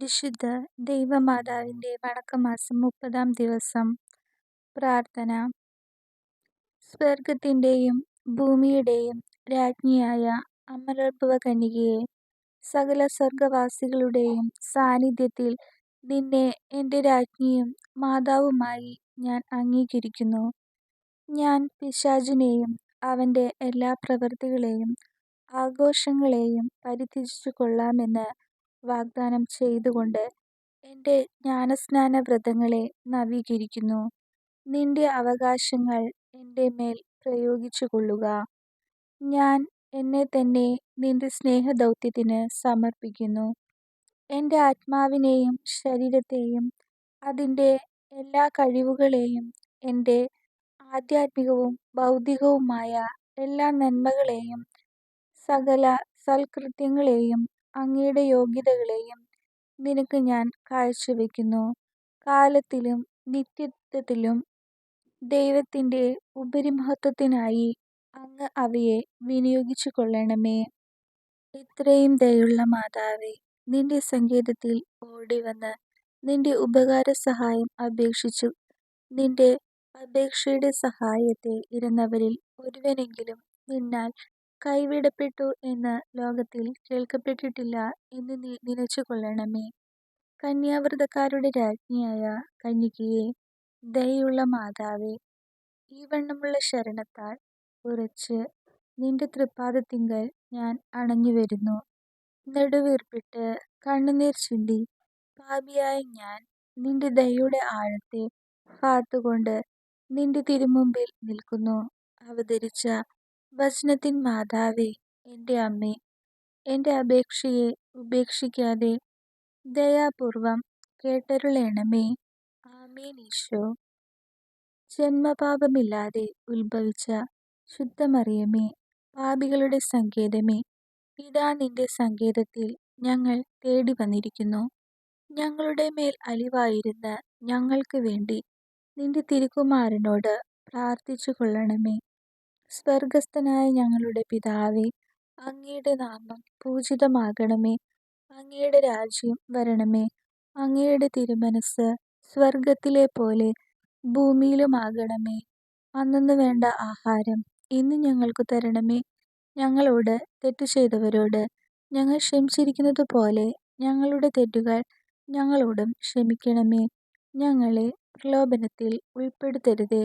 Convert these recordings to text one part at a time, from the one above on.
പരിശുദ്ധ ദൈവമാതാവിന്റെ വടക്കമാസം മുപ്പതാം ദിവസം പ്രാർത്ഥന. സ്വർഗത്തിന്റെയും ഭൂമിയുടെയും രാജ്ഞിയായ അമലോത്ഭവകന്യകേ, സകല സ്വർഗവാസികളുടെയും സാന്നിധ്യത്തിൽ നിന്നെ എന്റെ രാജ്ഞിയും മാതാവുമായി ഞാൻ അംഗീകരിക്കുന്നു. ഞാൻ പിശാചിനെയും അവന്റെ എല്ലാ പ്രവൃത്തികളെയും ആഘോഷങ്ങളെയും പരിത്യജിച്ചുകൊള്ളാമെന്ന് വാഗ്ദാനം ചെയ്തുകൊണ്ട് എന്റെ ജ്ഞാനസ്നാന വ്രതങ്ങളെ നവീകരിക്കുന്നു. നിന്റെ അവകാശങ്ങൾ എന്റെ മേൽ പ്രയോഗിച്ചു കൊള്ളുക ഞാൻ എന്നെ തന്നെ നിന്റെ സ്നേഹദൗത്യത്തിന് സമർപ്പിക്കുന്നു. എന്റെ ആത്മാവിനെയും ശരീരത്തെയും അതിന്റെ എല്ലാ കഴിവുകളെയും എന്റെ ആധ്യാത്മികവും ഭൗതികവുമായ എല്ലാ നന്മകളെയും സകല സൽകൃത്യങ്ങളെയും അങ്ങയുടെ യോഗ്യതകളെയും നിനക്ക് ഞാൻ കാഴ്ചവെക്കുന്നു. കാലത്തിലും നിത്യത്വത്തിലും ദൈവത്തിന്റെ ഉപരിമഹത്വത്തിനായി അങ്ങ് അവയെ വിനിയോഗിച്ചു കൊള്ളണമേ ഇത്രയും ദയുള്ള മാതാവേ, നിന്റെ സങ്കേതത്തിൽ ഓടി വന്ന് നിന്റെ ഉപകാര സഹായം അപേക്ഷിച്ചു നിന്റെ അപേക്ഷയുടെ സഹായത്തെ ഇരുന്നവരിൽ ഒരുവനെങ്കിലും നിന്നാൽ കൈവിടപ്പെട്ടു എന്ന് ലോകത്തിൽ കേൾക്കപ്പെട്ടിട്ടില്ല എന്ന് നീ നിനച്ചുകൊള്ളണമേ. കന്യാവ്രതക്കാരുടെ രാജ്ഞിയായ കന്യകയെ ദയുള്ള മാതാവേ, ഈ വണ്ണമുള്ള ശരണത്താൽ ഉറച്ച് നിന്റെ തൃപ്പാദത്തിങ്കൽ ഞാൻ അണഞ്ഞു വരുന്നു നെടുവീർപ്പിട്ട് കണ്ണുനീർ ചിന്തി പാപിയായ ഞാൻ നിന്റെ ദയയുടെ ആഴത്തെ കാത്തുകൊണ്ട് നിന്റെ തിരുമുമ്പിൽ നിൽക്കുന്നു. അവതരിച്ച വചനത്തിൻ മാതാവേ, എന്റെ അമ്മേ, എന്റെ അപേക്ഷയെ ഉപേക്ഷിക്കാതെ ദയാപൂർവം കേട്ടരുളേണമേ. ആമേൻ. ഈശോ. ജന്മപാപമില്ലാതെ ഉത്ഭവിച്ച ശുദ്ധമറിയമേ, പാപികളുടെ സങ്കേതമേ, ഇതാ നിന്റെ സങ്കേതത്തിൽ ഞങ്ങൾ തേടി വന്നിരിക്കുന്നു ഞങ്ങളുടെ മേൽ അലിവായിരുന്ന ഞങ്ങൾക്ക് വേണ്ടി നിന്റെ പ്രാർത്ഥിച്ചു പ്രാർത്ഥിച്ചുകൊള്ളണമേ. സ്വർഗസ്ഥനായ ഞങ്ങളുടെ പിതാവേ, അങ്ങയുടെ നാമം പൂജിതമാകണമേ. അങ്ങയുടെ രാജ്യം വരണമേ. അങ്ങയുടെ തിരുമനസ് സ്വർഗത്തിലെ പോലെ ഭൂമിയിലുമാകണമേ. അന്നു വേണ്ട ആഹാരം ഇന്ന് ഞങ്ങൾക്ക് തരണമേ. ഞങ്ങളോട് തെറ്റ് ചെയ്തവരോട് ഞങ്ങൾ ക്ഷമിച്ചിരിക്കുന്നത് പോലെ ഞങ്ങളുടെ തെറ്റുകൾ ഞങ്ങളോടും ക്ഷമിക്കണമേ. ഞങ്ങളെ പ്രലോഭനത്തിൽ ഉൾപ്പെടുത്തരുതേ,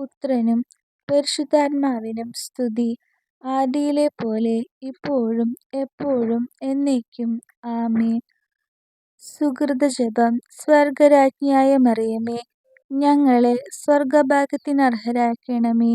പുത്രനും പരിശുദ്ധാത്മാവിനും സ്തുതി. ആദിയിലെ പോലെ ഇപ്പോഴും എപ്പോഴും എന്നേക്കും. ആമേ സുഹൃത ജപം സ്വർഗരാജ്ഞിയായ മറിയമേ, ഞങ്ങളെ സ്വർഗഭാഗ്യത്തിനർഹരാക്കണമേ.